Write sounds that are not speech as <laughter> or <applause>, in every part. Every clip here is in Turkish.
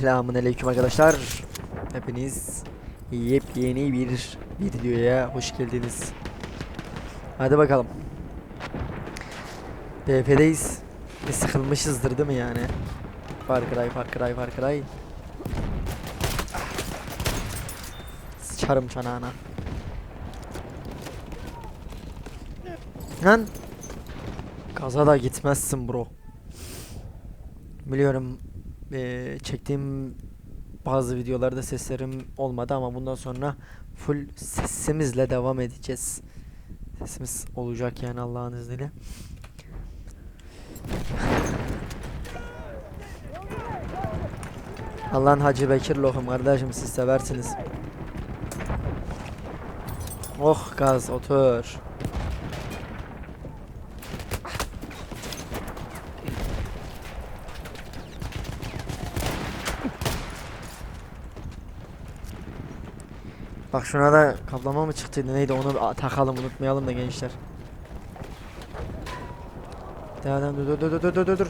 Selamun aleyküm arkadaşlar. Hepiniz yepyeni bir videoya hoş geldiniz. Hadi bakalım. BF'deyiz. Bir sıkılmışızdır değil mi yani? Far Cry, Far Cry, Far Cry. Sıçarım çanağına. Lan! Gaza da gitmezsin bro. Biliyorum eee, çektiğim bazı videolarda seslerim olmadı ama bundan sonra full sesimizle devam edeceğiz. Sesimiz olacak yani Allah'ın izniyle. Allah'ın Hacı Bekir lohum kardeşim siz seversiniz. Oh gaz otur. Bak şuna da kaplama mı çıktıydı neydi onu takalım unutmayalım da gençler. Devam dur dur dur dur dur dur dur.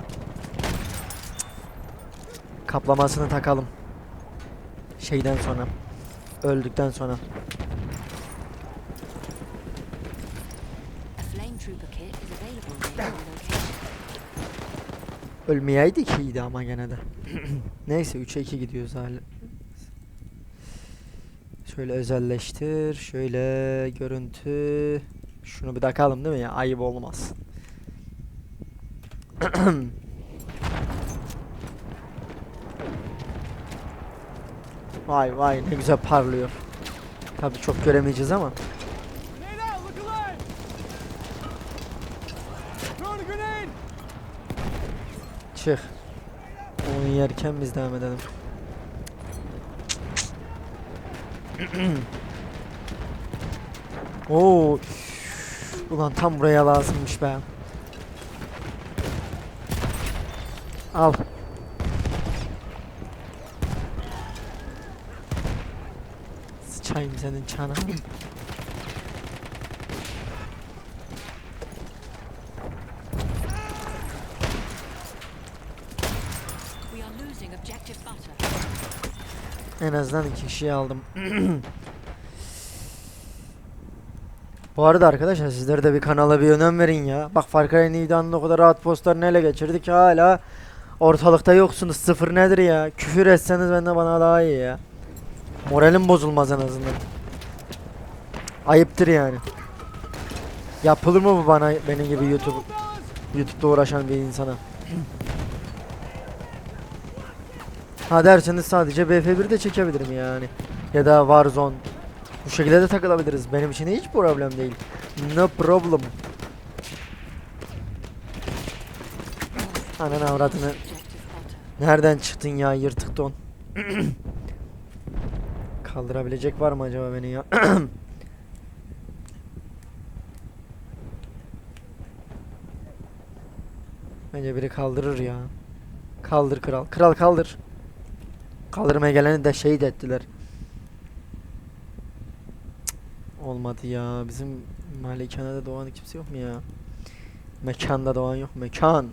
Kaplamasını takalım. Şeyden sonra. Öldükten sonra. Ölmeyeydi ki iyiydi ama gene de. <clears throat> Neyse 3'e 2 gidiyoruz hala. Şöyle özelleştir. Şöyle görüntü. Şunu bir takalım değil mi ya? Ayıp olmaz. <clears throat> vay vay ne güzel parlıyor. Tabii çok göremeyeceğiz ama. Çık. Onu yerken biz devam edelim. Oo. Ulan tam buraya lazımmış be. Al. Sıçayım senin çana. En azından iki kişiyi aldım. <clears throat> Bu arada arkadaşlar sizler de bir kanala bir önem verin ya. Bak Far Cry New'dan o kadar rahat postlarını ele geçirdik hala ortalıkta yoksunuz. Sıfır nedir ya? Küfür etseniz ben de bana daha iyi ya. Moralim bozulmaz en azından. Ayıptır yani. Yapılır mı bu bana benim gibi YouTube YouTube'da uğraşan bir insana? <clears throat> Ha derseniz sadece BF1'de çekebilirim yani. Ya da Warzone. Bu şekilde de takılabiliriz. Benim için hiç problem değil. No problem. Ananı avradını. Nereden çıktın ya yırtık don? <clears throat> Kaldırabilecek var mı acaba beni ya? <clears throat> Bence biri kaldırır ya. Kaldır kral. Kral kaldır. Kaldırmaya geleni de şehit ettiler. Cık, Olmadı ya. Bizim malikanede doğan kimse yok mu ya? Mekanda doğan yok. Mekan.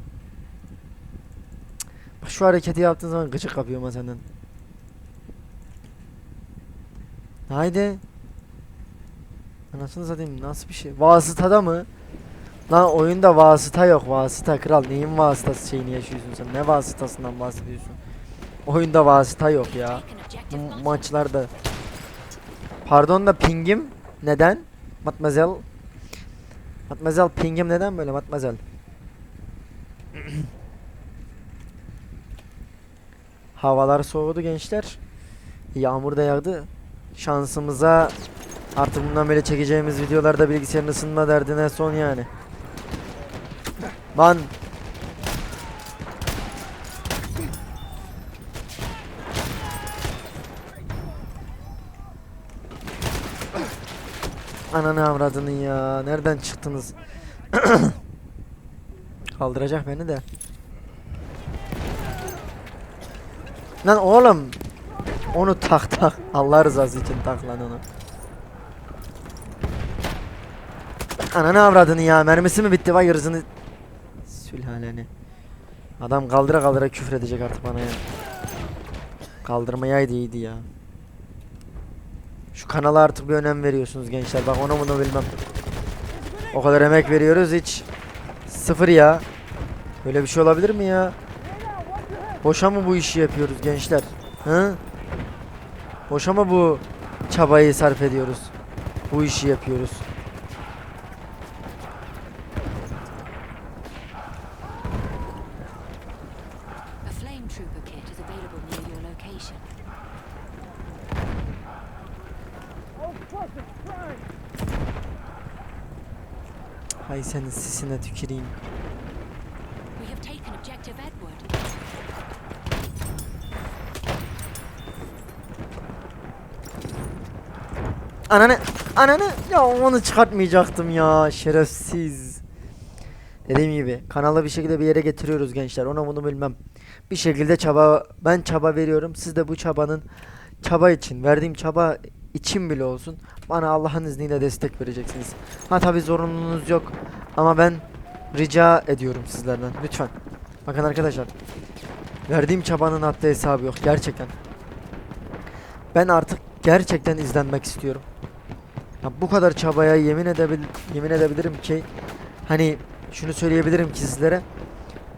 Bak şu hareketi yaptığın zaman gıcık kapıyorum ha senden. Haydi. Anasını satayım nasıl bir şey? Vasıtada mı? Lan oyunda vasıta yok vasıta kral neyin vasıtası şeyini yaşıyorsun sen ne vasıtasından bahsediyorsun Oyunda vasıta yok ya. Bu maçlarda. Pardon da pingim neden? Matmazel. Matmazel pingim neden böyle matmazel? <clears throat> Havalar soğudu gençler. Yağmur da yağdı. Şansımıza Artık bundan böyle çekeceğimiz videolarda bilgisayarın ısınma derdine son yani. Lan Ananı avradını ya. Nereden çıktınız? <coughs> Kaldıracak beni de. Lan oğlum. Onu tak tak. Allah rızası için tak lan onu. Ananı avradını ya. Mermisi mi bitti? Vay hırzını. Sülhaleni. Adam kaldıra kaldıra küfür edecek artık bana ya. Kaldırmayaydı iyiydi ya. Kanala artık bir önem veriyorsunuz gençler. Bak onu bunu bilmem. O kadar emek veriyoruz hiç sıfır ya. Böyle bir şey olabilir mi ya? Boşa mı bu işi yapıyoruz gençler? Hı? Boşa mı bu çabayı sarf ediyoruz? Bu işi yapıyoruz. Sisine tüküreyim. We have taken objective Edward. Ananı, ananı. Ya onu çıkartmayacaktım ya. Şerefsiz. Dediğim gibi kanalı bir şekilde bir yere getiriyoruz gençler. Ona bunu bilmem. Bir şekilde çaba ben çaba veriyorum. Siz de bu çabanın çaba için, verdiğim çaba için bile olsun bana Allah'ın izniyle destek vereceksiniz. Ha tabi zorunluluğunuz yok ama ben rica ediyorum sizlerden lütfen. Bakın arkadaşlar. Verdiğim çabanın haddi hesabı yok gerçekten. Ben artık gerçekten izlenmek istiyorum. Ya bu kadar çabaya yemin edebil yemin edebilirim ki hani şunu söyleyebilirim ki sizlere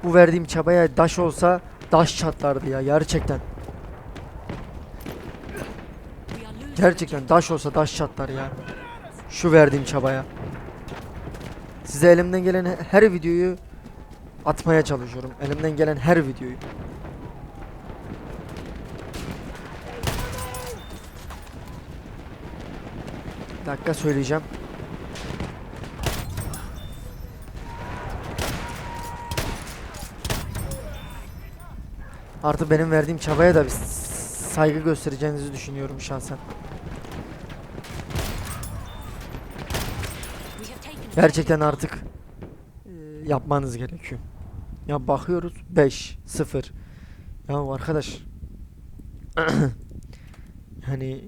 bu verdiğim çabaya daş olsa daş çatlardı ya gerçekten. Gerçekten daş olsa daş çatlar ya. Şu verdiğim çabaya. Size elimden gelen he- her videoyu atmaya çalışıyorum. Elimden gelen her videoyu. Bir dakika söyleyeceğim. Artık benim verdiğim çabaya da bir saygı göstereceğinizi düşünüyorum şahsen. Gerçekten artık e, yapmanız gerekiyor. Ya bakıyoruz 5 0. Ya arkadaş <clears throat> hani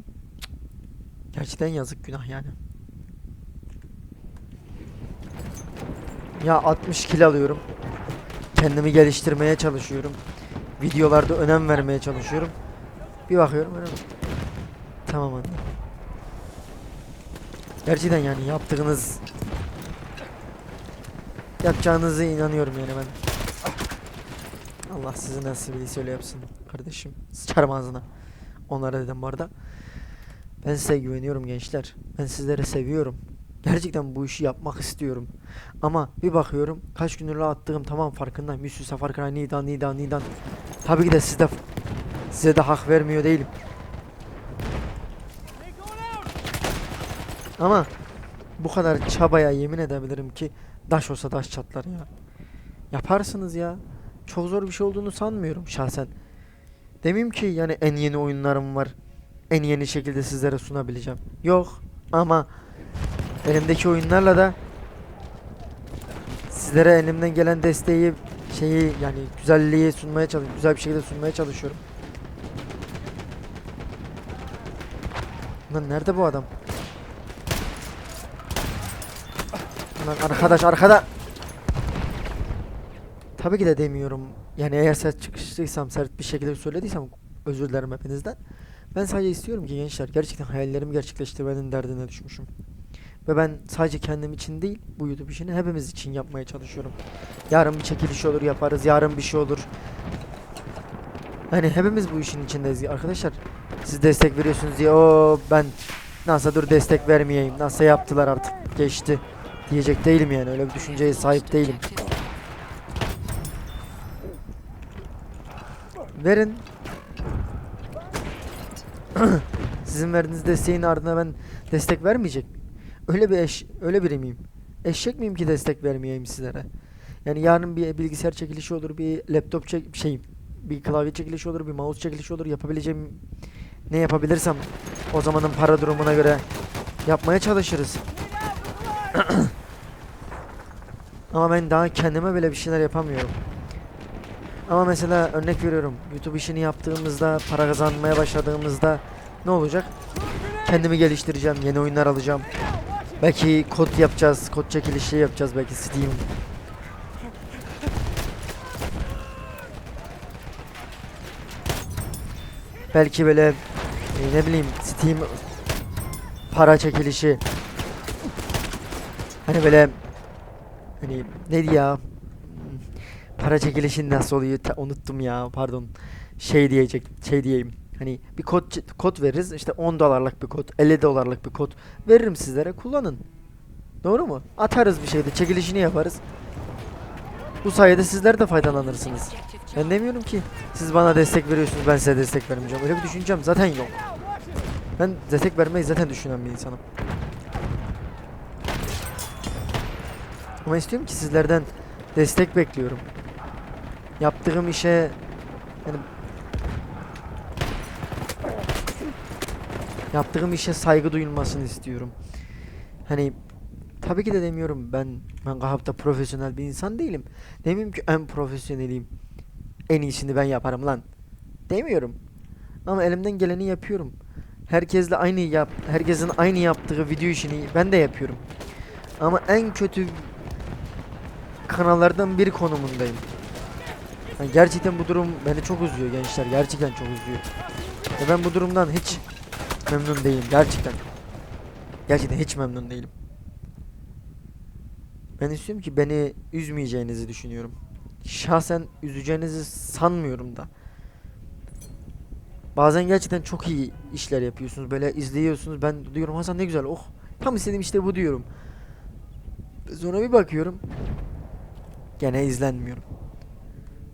gerçekten yazık günah yani. Ya 60 kilo alıyorum. Kendimi geliştirmeye çalışıyorum. Videolarda önem vermeye çalışıyorum. Bir bakıyorum öyle. Tamam anne. Gerçekten yani yaptığınız yapacağınıza inanıyorum yani ben. Allah sizi nasıl bilirse öyle yapsın kardeşim. Sıçarım ağzına. Onlara dedim bu arada. Ben size güveniyorum gençler. Ben sizleri seviyorum. Gerçekten bu işi yapmak istiyorum. Ama bir bakıyorum kaç gündür attığım tamam farkındayım. Üst üste farkına nidan nidan nidan. Tabii ki de sizde size de hak vermiyor değilim. Ama bu kadar çabaya yemin edebilirim ki daş olsa daş çatlar ya. Yaparsınız ya. Çok zor bir şey olduğunu sanmıyorum şahsen. Demeyeyim ki yani en yeni oyunlarım var. En yeni şekilde sizlere sunabileceğim. Yok ama elimdeki oyunlarla da sizlere elimden gelen desteği şeyi yani güzelliği sunmaya çalış güzel bir şekilde sunmaya çalışıyorum. Lan nerede bu adam? Lan arkadaş arkada. Tabii ki de demiyorum. Yani eğer sert çıkıştıysam, sert bir şekilde söylediysem özür dilerim hepinizden. Ben sadece istiyorum ki gençler gerçekten hayallerimi gerçekleştirmenin derdine düşmüşüm. Ve ben sadece kendim için değil bu YouTube işini hepimiz için yapmaya çalışıyorum. Yarın bir çekiliş olur yaparız, yarın bir şey olur. Hani hepimiz bu işin içindeyiz arkadaşlar. Siz destek veriyorsunuz diye o ben nasıl dur destek vermeyeyim. Nasıl yaptılar artık geçti diyecek değilim yani öyle bir düşünceye sahip değilim. Verin. <clears throat> Sizin verdiğiniz desteğin ardına ben destek vermeyecek miyim? Öyle bir eş, öyle biri miyim? Eşek miyim ki destek vermeyeyim sizlere? Yani yarın bir bilgisayar çekilişi olur, bir laptop çek şey, bir klavye çekilişi olur, bir mouse çekilişi olur. Yapabileceğim ne yapabilirsem o zamanın para durumuna göre yapmaya çalışırız. <clears throat> Ama ben daha kendime bile bir şeyler yapamıyorum. Ama mesela örnek veriyorum. YouTube işini yaptığımızda, para kazanmaya başladığımızda ne olacak? Kendimi geliştireceğim, yeni oyunlar alacağım. Belki kod yapacağız, kod çekilişi yapacağız belki Steam. belki böyle e, ne bileyim Steam para çekilişi hani böyle hani neydi ya? Para çekilişi nasıl oluyor? Ta- unuttum ya pardon. Şey diyecek şey diyeyim. Hani bir kod kod veririz. İşte 10 dolarlık bir kod 50 dolarlık bir kod veririm sizlere kullanın. Doğru mu? Atarız bir şeyde çekilişini yaparız. Bu sayede sizler de faydalanırsınız. Ben demiyorum ki siz bana destek veriyorsunuz ben size destek vermeyeceğim. Öyle bir düşüncem zaten yok. Ben destek vermeyi zaten düşünen bir insanım. Ama istiyorum ki sizlerden destek bekliyorum. Yaptığım işe yani yaptığım işe saygı duyulmasını istiyorum. Hani tabii ki de demiyorum ben ben Gahap'ta profesyonel bir insan değilim. Demiyorum ki en profesyoneliyim. En iyisini ben yaparım lan. Demiyorum. Ama elimden geleni yapıyorum. Herkesle aynı yap, herkesin aynı yaptığı video işini ben de yapıyorum. Ama en kötü kanallardan biri konumundayım. Yani gerçekten bu durum beni çok üzüyor gençler. Gerçekten çok üzüyor. Ve ben bu durumdan hiç memnun değilim. Gerçekten. Gerçekten hiç memnun değilim. Ben istiyorum ki beni üzmeyeceğinizi düşünüyorum. Şahsen üzeceğinizi sanmıyorum da. Bazen gerçekten çok iyi işler yapıyorsunuz. Böyle izliyorsunuz. Ben diyorum Hasan ne güzel. Oh. Tam istediğim işte bu diyorum. Sonra bir bakıyorum. Gene izlenmiyorum.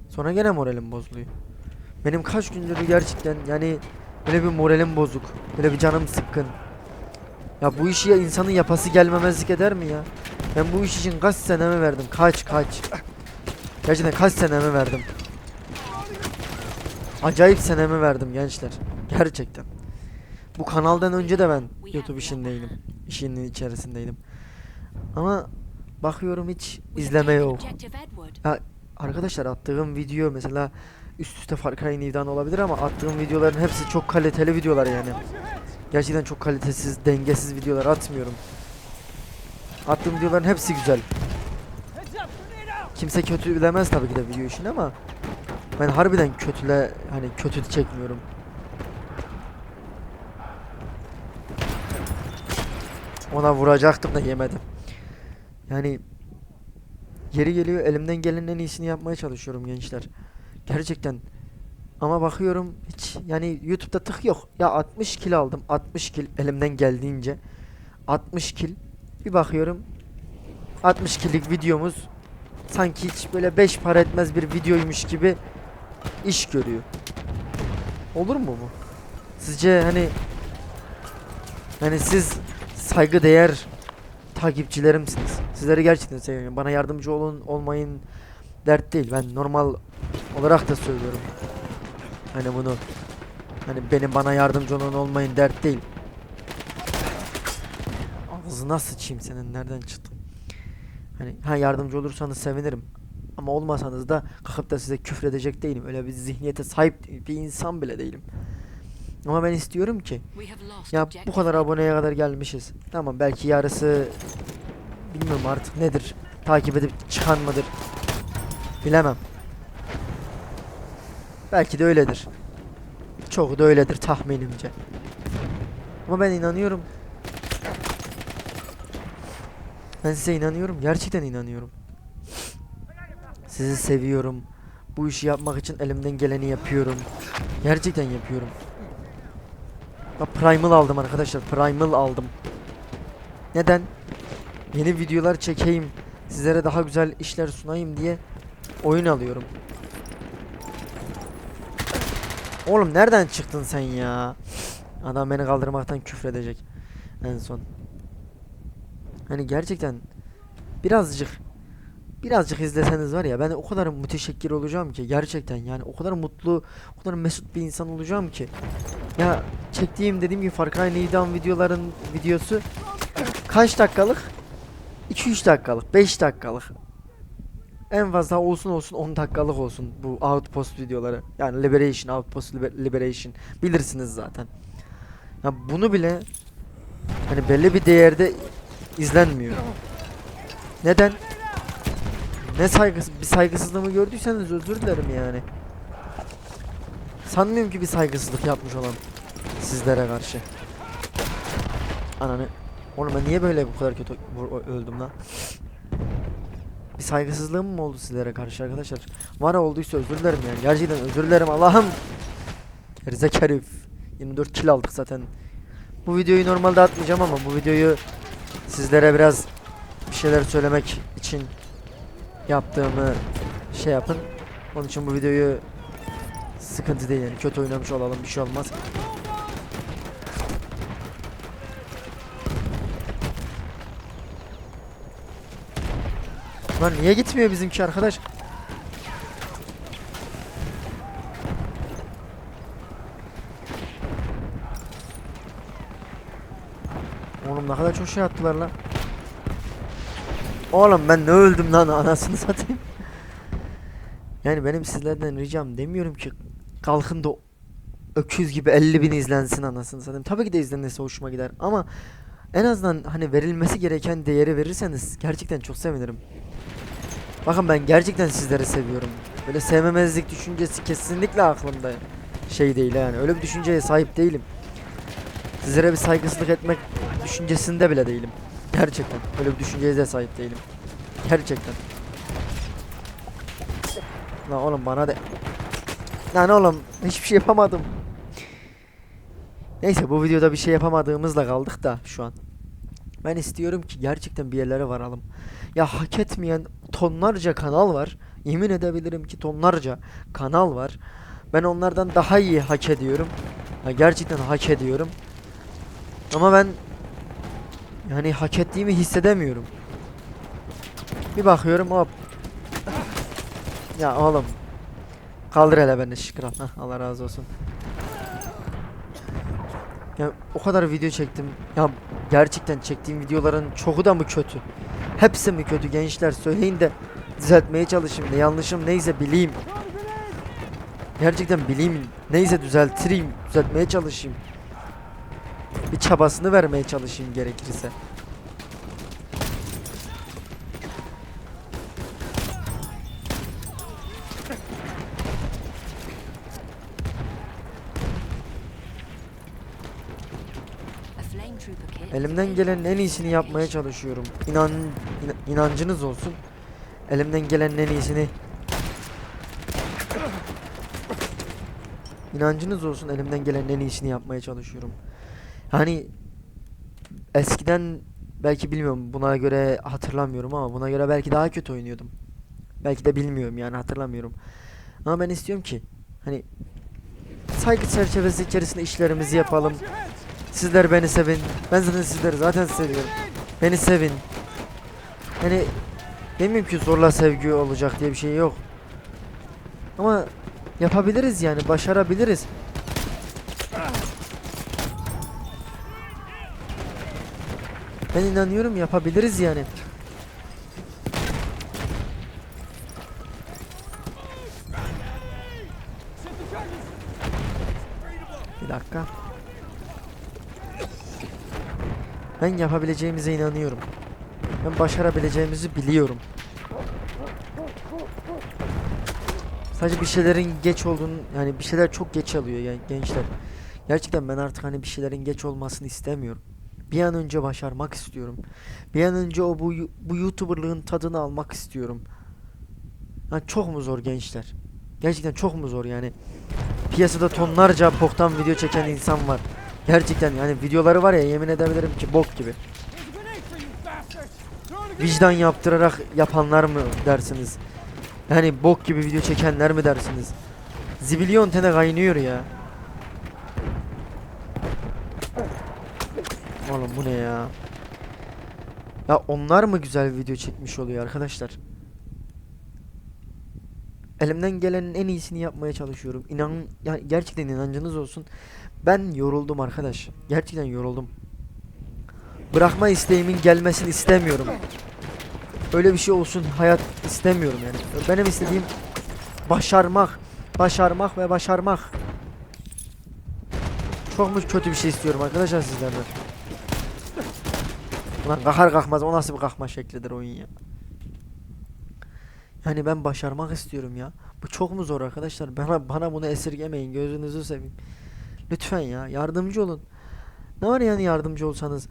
Sonra gene moralim bozuluyor. Benim kaç gündür gerçekten yani böyle bir moralim bozuk. Böyle bir canım sıkkın. Ya bu işi ya insanın yapası gelmemezlik eder mi ya? Ben bu iş için kaç senemi verdim? Kaç kaç? Gerçekten kaç senemi verdim? Acayip senemi verdim gençler. Gerçekten. Bu kanaldan önce de ben YouTube işindeydim. İşinin içerisindeydim. Ama bakıyorum hiç izleme yok. Ya arkadaşlar attığım video mesela üst üste Far Cry New'dan olabilir ama attığım videoların hepsi çok kaliteli videolar yani. Gerçekten çok kalitesiz, dengesiz videolar atmıyorum. Attığım videoların hepsi güzel. Kimse kötü bilemez tabii ki de video işini ama ben harbiden kötüle hani kötü çekmiyorum. Ona vuracaktım da yemedim. Yani Yeri geliyor elimden gelenin en iyisini yapmaya çalışıyorum gençler. Gerçekten. Ama bakıyorum hiç yani YouTube'da tık yok. Ya 60 kill aldım. 60 kill elimden geldiğince. 60 kill. Bir bakıyorum 60 kill'lik videomuz sanki hiç böyle 5 para etmez bir videoymuş gibi iş görüyor. Olur mu bu? Sizce hani hani siz saygı değer takipçilerimsiniz. Sizleri gerçekten seviyorum. Bana yardımcı olun olmayın dert değil. Ben normal olarak da söylüyorum. Hani bunu hani benim bana yardımcı olun olmayın dert değil. Ağzına sıçayım senin nereden çıktın? Hani ha yardımcı olursanız sevinirim. Ama olmasanız da kalkıp da size küfredecek değilim. Öyle bir zihniyete sahip bir insan bile değilim. Ama ben istiyorum ki ya bu kadar aboneye kadar gelmişiz. Tamam belki yarısı bilmiyorum artık nedir. Takip edip çıkan mıdır? Bilemem. Belki de öyledir. Çoğu da öyledir tahminimce. Ama ben inanıyorum. Ben size inanıyorum. Gerçekten inanıyorum. Sizi seviyorum. Bu işi yapmak için elimden geleni yapıyorum. Gerçekten yapıyorum. Primal aldım arkadaşlar. Primal aldım. Neden? Yeni videolar çekeyim. Sizlere daha güzel işler sunayım diye oyun alıyorum. Oğlum nereden çıktın sen ya? Adam beni kaldırmaktan küfredecek en son. Hani gerçekten birazcık birazcık izleseniz var ya ben o kadar müteşekkir olacağım ki gerçekten yani o kadar mutlu, o kadar mesut bir insan olacağım ki. Ya çektiğim dediğim gibi Far Cry New Dawn videoların videosu kaç dakikalık? 2-3 dakikalık, 5 dakikalık. En fazla olsun olsun 10 dakikalık olsun bu Outpost videoları. Yani Liberation, Outpost Liber- Liberation bilirsiniz zaten. Ya bunu bile hani belli bir değerde izlenmiyor. Neden? Ne saygısı bir saygısızlığımı gördüyseniz özür dilerim yani. Sanmıyorum ki bir saygısızlık yapmış olan sizlere karşı. Ananı. Oğlum ben niye böyle bu kadar kötü öldüm lan? Bir saygısızlığım mı oldu sizlere karşı arkadaşlar? Var olduysa özür dilerim yani. Gerçekten özür dilerim Allah'ım. Gerizek herif. 24 kill aldık zaten. Bu videoyu normalde atmayacağım ama bu videoyu sizlere biraz bir şeyler söylemek için yaptığımı şey yapın. Onun için bu videoyu sıkıntı değil yani kötü oynamış olalım bir şey olmaz. Lan niye gitmiyor bizimki arkadaş? Oğlum ne kadar çok şey attılar lan. Oğlum ben ne öldüm lan anasını satayım. Yani benim sizlerden ricam demiyorum ki kalkın da öküz gibi 50 bin izlensin anasını satayım. Tabii ki de izlenirse hoşuma gider ama en azından hani verilmesi gereken değeri verirseniz gerçekten çok sevinirim. Bakın ben gerçekten sizleri seviyorum. Böyle sevmemezlik düşüncesi kesinlikle aklımda şey değil yani. Öyle bir düşünceye sahip değilim. Sizlere bir saygısızlık etmek düşüncesinde bile değilim. Gerçekten. Öyle bir düşünceye de sahip değilim. Gerçekten. Lan oğlum bana de. Lan oğlum hiçbir şey yapamadım. Neyse bu videoda bir şey yapamadığımızla kaldık da şu an. Ben istiyorum ki gerçekten bir yerlere varalım. Ya hak etmeyen tonlarca kanal var. Yemin edebilirim ki tonlarca kanal var. Ben onlardan daha iyi hak ediyorum. Ya gerçekten hak ediyorum. Ama ben yani hak ettiğimi hissedemiyorum. Bir bakıyorum hop. Ya oğlum. Kaldır hele beni şükran. Hah, Allah razı olsun. Ya o kadar video çektim. Ya gerçekten çektiğim videoların çoğu da mı kötü? Hepsi mi kötü gençler? Söyleyin de düzeltmeye çalışayım. Ne yanlışım neyse bileyim. Gerçekten bileyim. Neyse düzeltireyim. Düzeltmeye çalışayım. Bir çabasını vermeye çalışayım gerekirse. Elimden gelenin en in iyisini yapmaya çalışıyorum. İnan, inan- inancınız olsun. Elimden gelenin en iyisini İnancınız olsun elimden gelenin en iyisini yapmaya çalışıyorum. Hani eskiden belki bilmiyorum buna göre hatırlamıyorum ama buna göre belki daha kötü oynuyordum. Belki de bilmiyorum yani hatırlamıyorum. Ama ben istiyorum ki hani saygı çerçevesi içerisinde işlerimizi yapalım. Sizler beni sevin. Ben zaten sizleri zaten seviyorum. Beni sevin. Yani demiyorum ki zorla sevgi olacak diye bir şey yok. Ama yapabiliriz yani başarabiliriz. Ben inanıyorum yapabiliriz yani. Bir dakika. Ben yapabileceğimize inanıyorum. Ben başarabileceğimizi biliyorum. Sadece bir şeylerin geç olduğunu yani bir şeyler çok geç alıyor yani gençler. Gerçekten ben artık hani bir şeylerin geç olmasını istemiyorum. Bir an önce başarmak istiyorum. Bir an önce o bu bu YouTuber'lığın tadını almak istiyorum. Ha, çok mu zor gençler? Gerçekten çok mu zor yani? Piyasada tonlarca boktan video çeken insan var. Gerçekten yani videoları var ya yemin edebilirim ki bok gibi. Vicdan yaptırarak yapanlar mı dersiniz? Yani bok gibi video çekenler mi dersiniz? Zibilyon tane kaynıyor ya. Oğlum bu ne ya? Ya onlar mı güzel video çekmiş oluyor arkadaşlar? Elimden gelenin en iyisini yapmaya çalışıyorum. İnan ya gerçekten inancınız olsun. Ben yoruldum arkadaş. Gerçekten yoruldum. Bırakma isteğimin gelmesini istemiyorum. Öyle bir şey olsun hayat istemiyorum yani. Benim istediğim başarmak, başarmak ve başarmak. Çok mu kötü bir şey istiyorum arkadaşlar sizlerden? Ulan kalkar kalkmaz o nasıl bir kalkma şeklidir oyun ya. Yani ben başarmak istiyorum ya. Bu çok mu zor arkadaşlar? Bana bana bunu esirgemeyin. Gözünüzü seveyim. Lütfen ya yardımcı olun. Ne var yani yardımcı olsanız?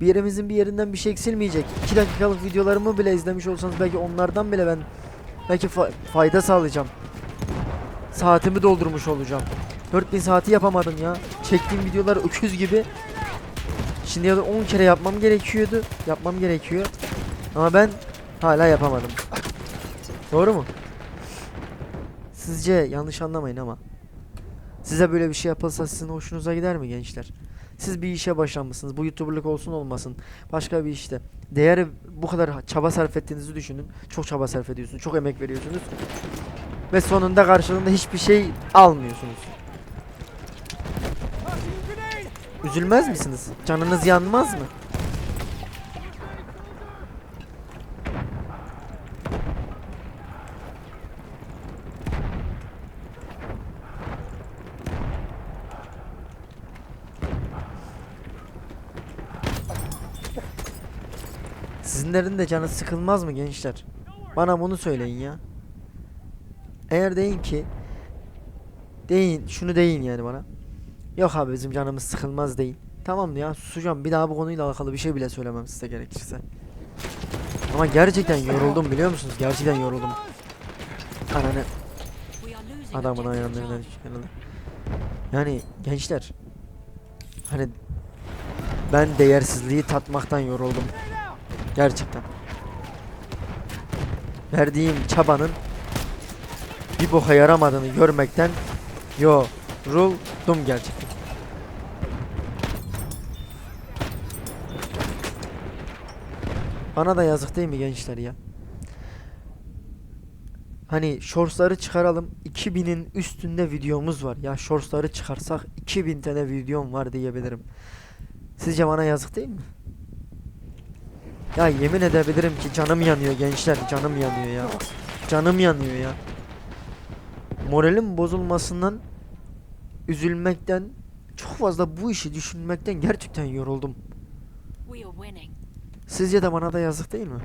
Bir yerimizin bir yerinden bir şey eksilmeyecek. 2 dakikalık videolarımı bile izlemiş olsanız belki onlardan bile ben belki fa- fayda sağlayacağım. Saatimi doldurmuş olacağım. 4000 saati yapamadım ya. Çektiğim videolar öküz gibi. Şimdi ya da 10 kere yapmam gerekiyordu. Yapmam gerekiyor. Ama ben hala yapamadım. Doğru mu? Sizce yanlış anlamayın ama size böyle bir şey yapılsa sizin hoşunuza gider mi gençler? Siz bir işe başlamışsınız. Bu YouTuber'lık olsun olmasın. Başka bir işte. Değer bu kadar çaba sarf ettiğinizi düşünün. Çok çaba sarf ediyorsunuz. Çok emek veriyorsunuz. Ve sonunda karşılığında hiçbir şey almıyorsunuz. Üzülmez misiniz? Canınız yanmaz mı? Sizinlerin de canı sıkılmaz mı gençler? Bana bunu söyleyin ya. Eğer deyin ki deyin şunu deyin yani bana. Yok abi bizim canımız sıkılmaz deyin. Tamam ya susacağım. Bir daha bu konuyla alakalı bir şey bile söylemem size gerekirse. Ama gerçekten yoruldum biliyor musunuz? Gerçekten yoruldum. Ananı adamın ayağından yanına. Yani gençler hani ben değersizliği tatmaktan yoruldum. Gerçekten. Verdiğim çabanın bir boka yaramadığını görmekten yoruldum gerçekten. Bana da yazık değil mi gençler ya? Hani shortsları çıkaralım. 2000'in üstünde videomuz var. Ya shortsları çıkarsak 2000 tane videom var diyebilirim. Sizce bana yazık değil mi? Ya yemin edebilirim ki canım yanıyor gençler. Canım yanıyor ya. Canım yanıyor ya. Moralim bozulmasından üzülmekten çok fazla bu işi düşünmekten gerçekten yoruldum. Sizce de bana da yazık değil mi?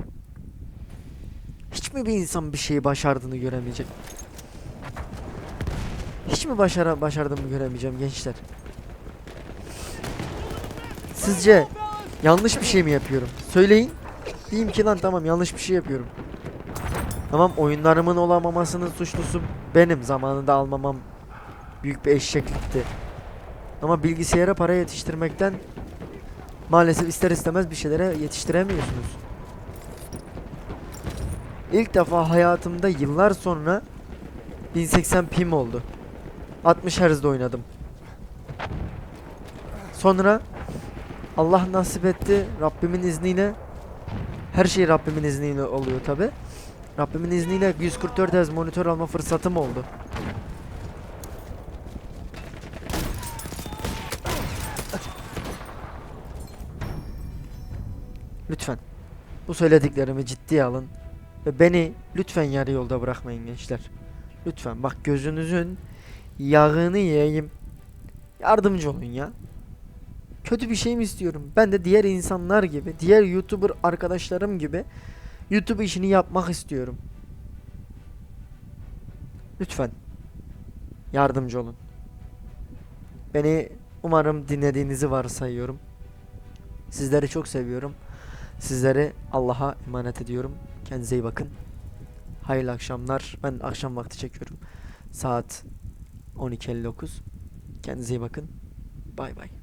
Hiç mi bir insan bir şeyi başardığını göremeyecek? Hiç mi başara başardığımı göremeyeceğim gençler? Sizce yanlış bir şey mi yapıyorum? Söyleyin. Diyeyim ki lan tamam yanlış bir şey yapıyorum. Tamam oyunlarımın olamamasının suçlusu benim. Zamanında almamam büyük bir eşeklikti. Ama bilgisayara para yetiştirmekten maalesef ister istemez bir şeylere yetiştiremiyorsunuz. İlk defa hayatımda yıllar sonra 1080 pim oldu. 60 Hz'de oynadım. Sonra Allah nasip etti Rabbimin izniyle her şey Rabbimin izniyle oluyor tabi. Rabbimin izniyle 144 Hz monitör alma fırsatım oldu. Lütfen bu söylediklerimi ciddiye alın ve beni lütfen yarı yolda bırakmayın gençler. Lütfen bak gözünüzün yağını yiyeyim. Yardımcı olun ya. Kötü bir şey mi istiyorum? Ben de diğer insanlar gibi, diğer YouTuber arkadaşlarım gibi YouTube işini yapmak istiyorum. Lütfen yardımcı olun. Beni umarım dinlediğinizi varsayıyorum. Sizleri çok seviyorum. Sizleri Allah'a emanet ediyorum. Kendinize iyi bakın. Hayırlı akşamlar. Ben akşam vakti çekiyorum. Saat 12.59. Kendinize iyi bakın. Bay bay.